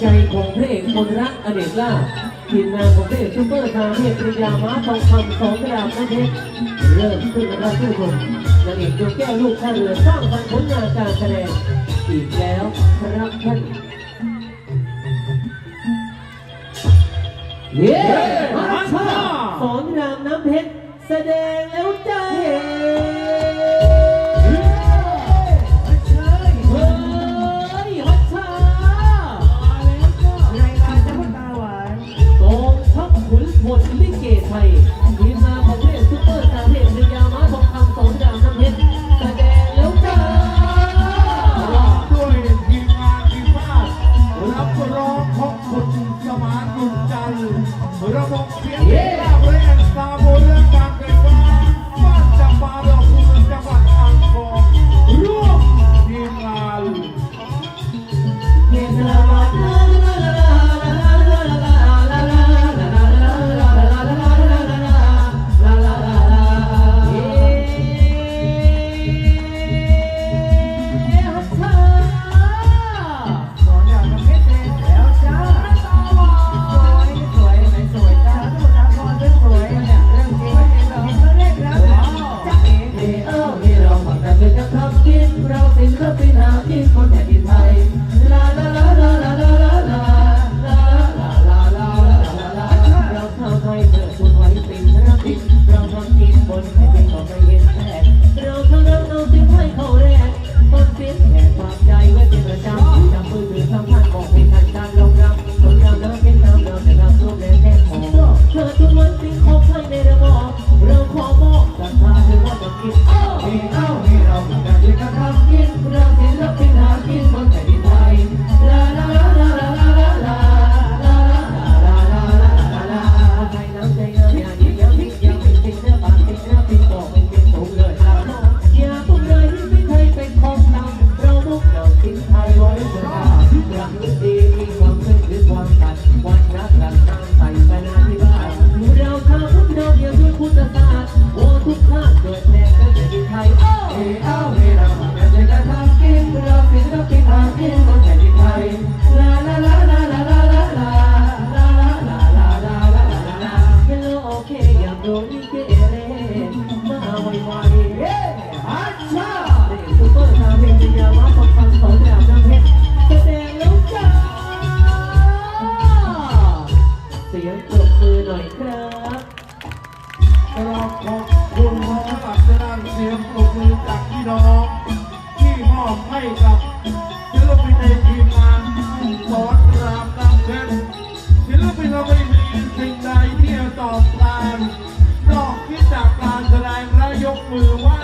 ใจของพระเอกคนรักอเนกล่าภทีมงานของพระเอกซูเปอร์ทาเทพปริยาม้าทองคำสองดาวนั่นเองเริ่มขึ้นนะครับทุกคนนางเอกดวงแก้วลูกท่าเรือสร้างสรรค์ผลงานการแสดงอีกแล้วครับท่านเย้ฮัชชาสอนรามน้ำเพชรแสดงแล้ว พขุนพลลิเกไทยทีมงานของเรียกซุปเปอร์สตาร์เพชรยามาทองคำสองดาวน้ำเพชรแสดงแล้วจ้าด้วยทีมงานทีมบ้านรับรองของคุณสมานกุลจันทร์ระบบเสียงเพลงราบเรียนซาโบ Oh, ทุกชาติเกิดแน่ก็จะดีไทยเอ้าเฮ้เอาเฮ้เราทำกันด้ทำกินเราศิลปินหากินบนแผ่นดินไทยลาลาลาลาลาลาลาลาลาลาลาลาลาลาลาลาเฮลโลโอเคอยากโดนนี่เกเรมาไวไวเฮ้ฮัชชาเด็กซุปเปอร์คาร์เพนจิยามาฟังฟังสองดาวน้ำเพชรแสดงล้วจ้าเสียงปรบมือหน่อยครับเราขอบคุ ณพระราชทานเสียงปรบมือจากพี่น้อง ที่มอบให้กับ